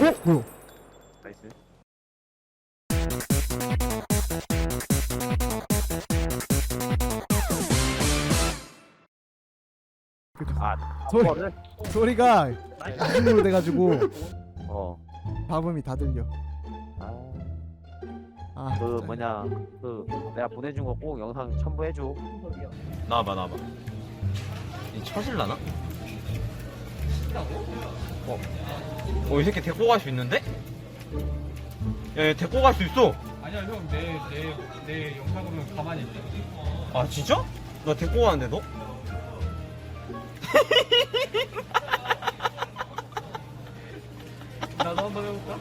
어? 뭐야? 나이스. 아, 소리, 어, 소리가 이중으로 돼가지고 어. 잡음이 다 들려. 아, 아, 그 진짜. 뭐냐, 그 내가 보내준 거 꼭 영상 첨부해줘. 나와봐 나와봐 이 쳐질라나? 어? 어, 이 새끼 데리고 갈 수 있는데? 야, 얘 데리고 갈 수 있어! 아니야 형 내 내 내 영상으로 가만히 있어. 아, 진짜? 나 데리고 가는데, 너? 나도 한번 해볼까?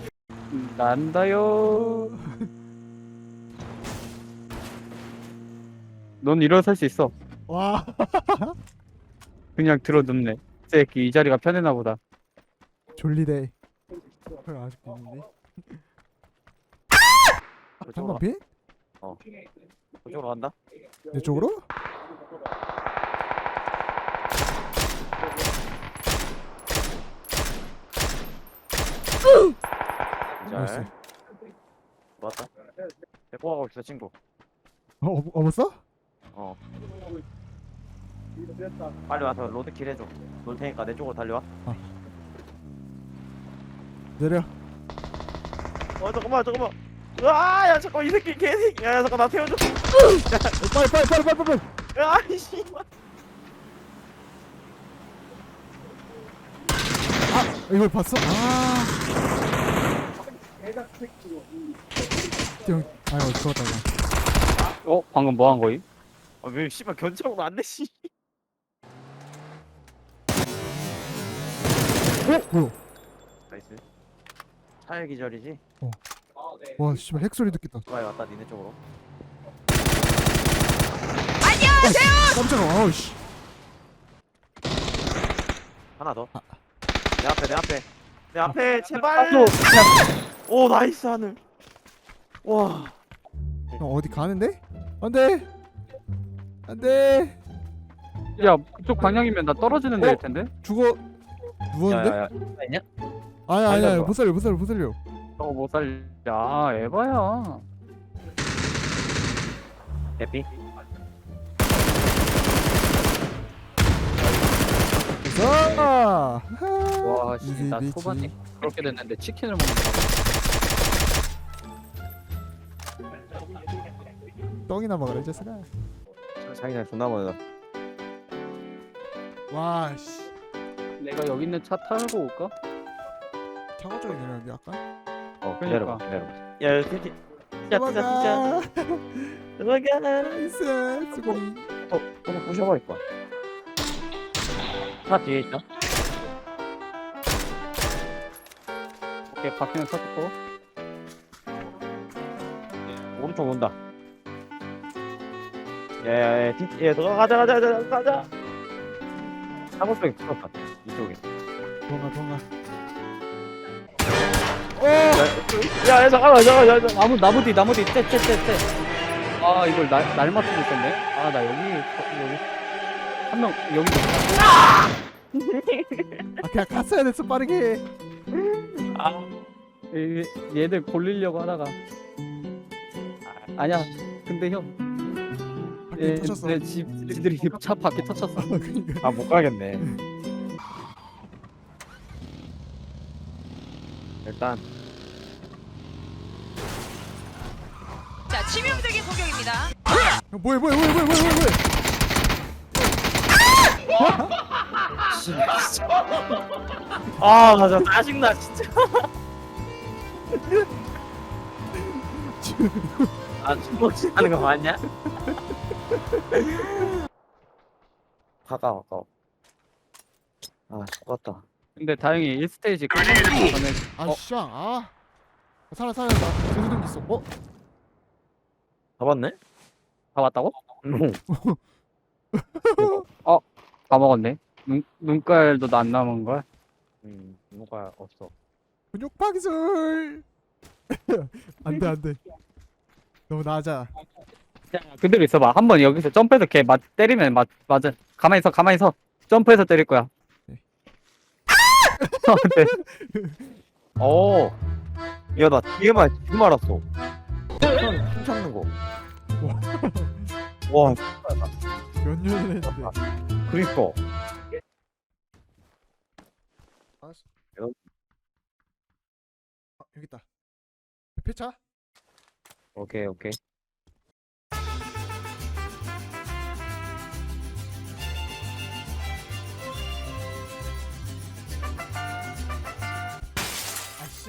난다요. 넌 일어설 수 있어. 와, 그냥 들어눕네. 새끼 이 자리가 편해나 보다. 졸리대. 헐, 아직도 있는데. 잠깐 빈? 그쪽으로 간다. 내 쪽으로? 나이스. 잘. 좋았다. 데리고 가고 있어 친구. 어, 어, 어었어? 어. 빨리 와서 로드킬 해줘. 놀 테니까 내 쪽으로 달려와. 내려. 어 잠깐만 잠깐만. 으아 야 잠깐 이 새끼 개새끼. 야 잠깐 나 태워줘. 어, 빨리, 빨리, 빨리, 빨리, 빨리. 야 이씨. 이걸 봤어? 아. 형, 아유, 죽었다. 어? 방금 뭐 한 거임? 아왜 씨발 견적으로 안 내, 씨. 뭐야? 나이스. 차열 기절이지? 와, 씨발, 핵소리 듣겠다. 좋아요 왔다 니네 쪽으로. 깜짝아, 아우, 씨. 하나 더. 아. 내 앞에 내 앞에. 내 앞에 제발. 또오 나이스 하늘. 와. 형, 어디 가는데? 안 돼! 안 돼! 야 그쪽 방향이면 나 떨어지는 데일 텐데. 죽어. 누웠는데? 야야야. 아니, 아니, 아니, 살려봐. 못 살려, 못 살려, 못 살려. 저거 못 살려. 아 에바야. 대피. 자! 와, 씨, 이지 나 비지. 초반에 그렇게 됐는데 치킨을 먹는 떡이나 먹으라, 이 자식아. 자기장 존나 멀다. 와, 씨. 내가 여기 있는 차 타고 올까? 차고 쪽에 내려가기 약간? 어 그러니까. 기다려봐 기다려봐. 야. 야 진짜 진짜. 도망가! 도망가. 나이스! 수고리. 어 한번 부셔버릴 거야. 차 뒤에 있다. 오케이 바퀴는 쳤고. 오른쪽 온다. 야야야 뒤. 야 너가 가자 가자 가자 가자. 사고 속에 붙었다. 이쪽에. 도망가, 도망가. 야 야 잠깐만 잠깐만 잠깐만. 나무 나무 뒤 나무 뒤 떼 떼 떼 떼. 아 이걸 날 날 맞추고 있었네. 아 나 여기 여기 한 명 여기 아, 그냥 갔어야 됐어, 빠르게. 얘- 얘들 골리려고 하다가 아니야. 근데 형. 얘네 집 지들이 차 바퀴 터쳤어. 그러니까. 아 못 가겠네. 일단 자, 치명적인 공격입니다. 형, 뭐해, 뭐해, 뭐해, 뭐해, 뭐해, 뭐해. 아 맞아 짜증나 진짜. 아 주먹질 하는 거 맞냐? 가까워 가까워. 아 죽었다. 근데 다행히 1스테이지 끝나고 저는 아, 어. 씨, 아. 살아, 살아, 나 제주동 있어. 어? 잡았네? 다 왔다고? 응. 다 먹었네. 눈 눈깔도 안 남은 걸. 음 뭐가 없어. 근육 파기술. 안 돼, 안 돼. 너무 나자. 그대로 있어봐. 한 번 여기서 점프해서 걔 맞, 때리면 맞, 맞아. 가만히 있어, 가만히 있어. 점프해서 때릴 거야. 네. 어, 네. 어. 야, 나 뒤에만 지금 알았어. 손, 손 잡는 거. 와, 몇 년을 했는데. 그니까. 아, 여기 있다. 폐차? 오케이, 오케이.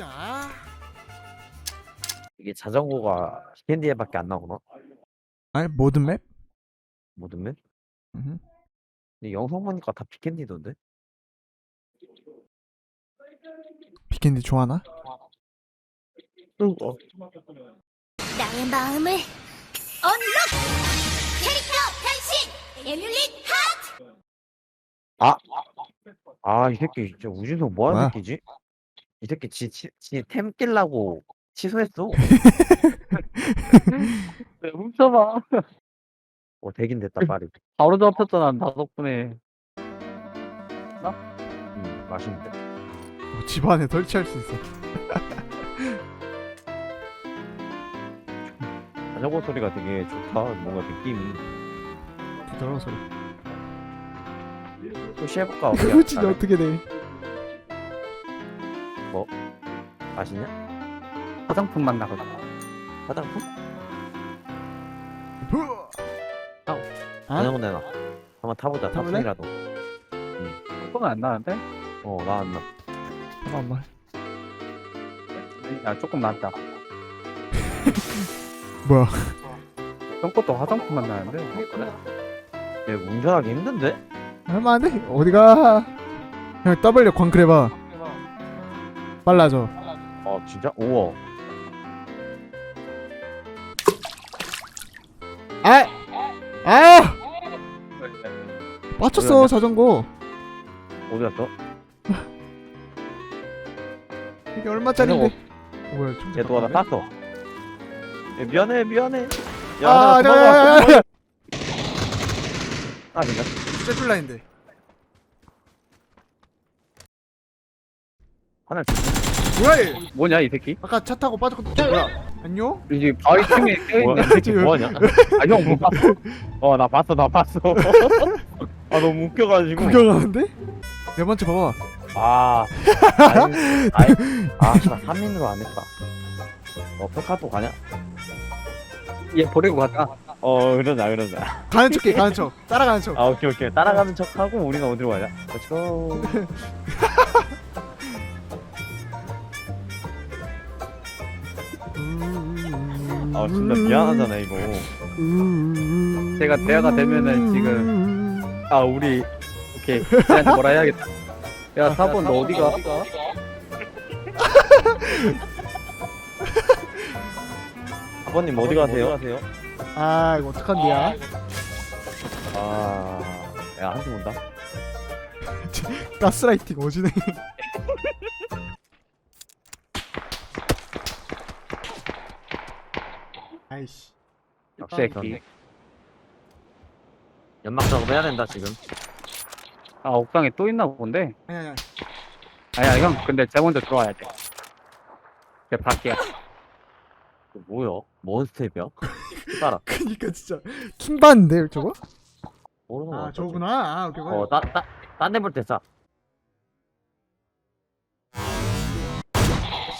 아. 이게 자전거가 피켄디에밖에 안 나오나? 아니 모든 맵? 모든 맵? 음. 근데 영상 보니까 다 피켄디던데? 비켄디 좋아하나? 응, 어. 나의 마음을 언록! 캐릭터 변신! 에뮬릿 하! 아, 이 새끼 진짜 우진성 뭐하는 뭐야? 새끼지? 이 새끼 지, 지, 지템 낄라고 취소했어. 왜 훔쳐봐. 어, 되긴 됐다, 빨리. 바로 잡혔잖아, 나 덕분에. 음, 맛있는데. 어, 집 안에 설치할 수 있어. 자전거 소리가 되게 좋다. 뭔가 느낌이. 더러운 소리. 또 시해볼까? 그거 진짜? 어떻게 돼? 맛있냐? 화장품 맛 나거든. 화장품? 부! 아? 자전거 내놔. 한번 타보자. 타볼래? 탑승이라도. 조금은 안 나는데? 어, 나 안 나. 잠깐만. 야, 조금 낫다. 뭐야? 형 것도 화장품 맛 나는데? 그래? 얘 운전하기 힘든데? 얼마 안 돼? 어디가? 형 W 광클 해봐. 빨라져. 아, 진짜? 우와. 아! 아! 맞췄어 자전거. 어디 갔어? 이게 얼마짜린데? 어, 뭐야? 좀 얘또 하나 땄어. 얘 미안해, 미안해. 야, 아, 야, 야, 야, 야, 야. 아, 진짜? 세플라인데. 하나 뭐야 얘? 뭐냐, 이 새끼? 아까 차 타고 빠졌거든. 뭐야? 안녕? 이제 바위 틈에. 뭐야? 이 새끼 뭐하냐? 아, 형, 못 봤어? 어, 나 봤어, 나 봤어. 아, 너무 웃겨가지고. 구경하는데? 네 번째 봐봐. 아, 아니, 아니, 아, 나 3인으로 안 했다. 어, 평카도 가냐? 얘 버리고 가자. 어, 그러자, 그러자. 가는 척해 가는 척. 따라가는 척. 아, 오케이, 오케이. 따라가는 척 하고 우리는 어디로 가냐? Go. 아, 진짜 미안하잖아, 이거. 제가 대화가 되면은 지금, 아, 우리, 오케이. 쟤한테 뭐라 해야겠다. 야, 4번 너 어디가? 아버님 어디 가세요? 아 이거 어떡한디야? 아, 야, 한팀 온다. 가스라이팅 오지네. 아이씨. 역시. 그렇네. 연막 작업 해야 된다, 지금. 아, 옥상에 또 있나 본데? 아니 아니. 아니야, 형. 근데 제가 먼저 들어와야 돼. 걔 밖이야. 이거 뭐야? 뭔 스텝이야? 따라. 그니까 진짜 킹받는데 저거? 모르는 거 아 같아. 저거구나. 아 오케이. 어, 따, 따, 딴데 볼 때 싸.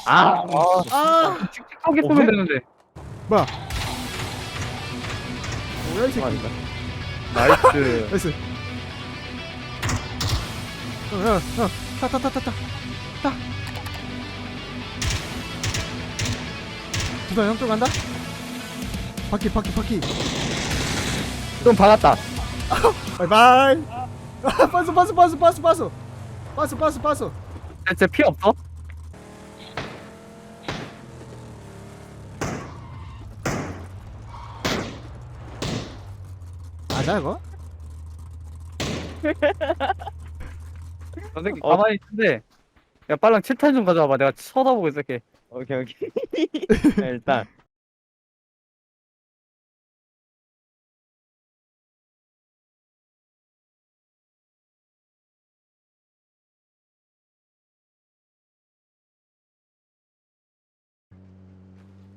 아, 아, 아 틱톡 있으면 오케이. 되는데. 뭐야 뭐야 이 새끼. 아, 나이스. 나이스. 어, 어, 어. 타, 타, 타, 타, 타. 타. 두단 형쪽 간다? 바퀴, 바퀴, 바퀴. 좀 받았다. 바이바이. 빠스, 아, 빠스, 빠스, 빠스, 빠스. 빠스, 빠스, 빠스. 쟤피 없어? 맞아 이거? 저 새끼 어. 가만히 있는데. 야, 빨랑 칠탄 좀 가져와봐. 내가 쳐다보고 있을게. 오케이, 오케이. 일단,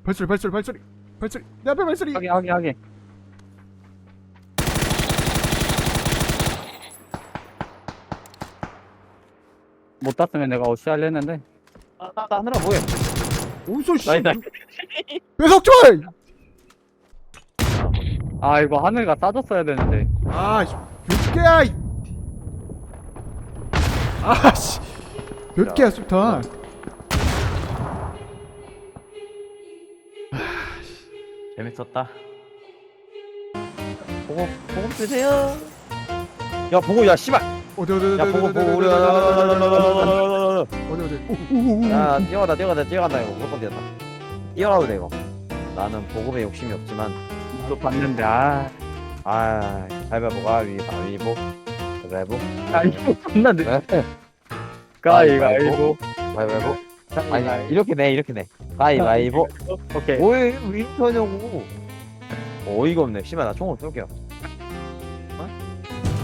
발소리 발소리 발소리 발소리 내 앞에 발소리 하게 하게 하게 못 땄으면 내가 어시하려 했는데 아, 나, 나 하느라 뭐해? 어디서 씨 나이, 나이. 배석철 아 이거 하늘가 따졌어야 되는데 아몇 개야 이. 아 씨 몇 개야 술탄 재밌었다. 보고, 보고 쓰세요. 야, 보고, 야, 씨발! 어디 어디 어디 야, 어디 보고, 어디 보고, 어디 우리, 어디 어디 오오오 야, 뛰어가다, 뛰어가다, 뛰어간다, 이거. 무조건 뛰었다. 뛰어가도 돼, 이거. 나는 보급에 욕심이 없지만, 나도 봤는데 아 아, 가위바위보, 가위바위보, 가위바위보, 아 이거 겁나 늦 네. 가위가위보 가위바위보. 아니, 이렇게 내, 이렇게 내. 가위바위보. 오케이 이렇게 하냐고. 어이가 없네. 씨발, 나 총으로 쏠게요.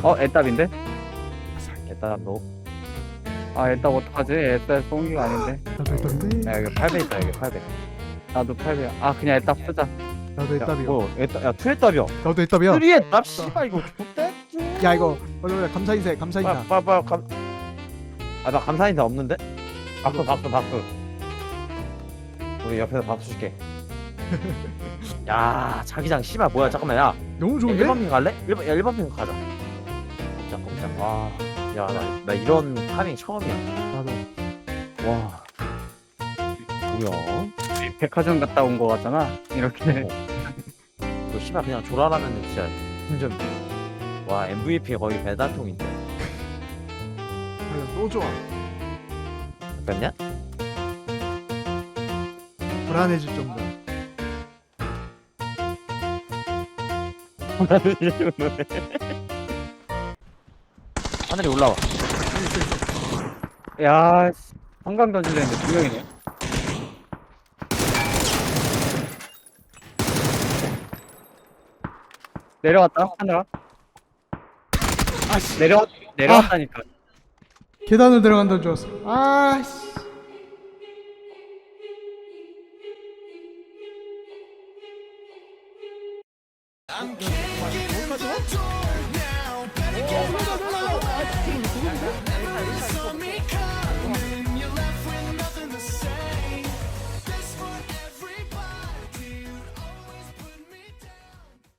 어 애답인데? 일단, 너. 아 애답 어떡하지? 애답 쏜기가 아닌데 나도 야, 여기 8배 있다, 여기 8배. 나도 8배야 아 그냥 애답 쓰자 나도 야, 애답이야 뭐, 애답, 야, 투애답이야. 나도 애답이야 쓰리애답, 씨발, 이거 좋대? 야 이거 빨리 빨리 감사 인사해 감사 인사 빨리, 감. 아, 나 감사 인사 없는데? 박수, 박수, 박수. 우리 옆에서 박수 줄게. 야, 자기장, 씨발, 뭐야, 잠깐만, 야. 너무 좋은데? 1번 핑 갈래? 1번, 야, 1번 핑 가자. 꼼짝, 꼼짝. 와. 야, 나, 나 이런 타밍 처음이야. 나도 와. 뭐야? 백화점 갔다 온 거 같잖아? 이렇게. 너 씨발 그냥 조라라면 진짜 힘좀 와 MVP 거의 배달통인데. 과연 또 좋아. 그랬냐? 불안해질 정도 하늘이 올라와. 야 씨, 한강 던지려는데 두 명이네. 내려왔다 하늘아. 아씨. 내려 내려왔다니까. 계단을 들어간다는 줄 알았어. 아씨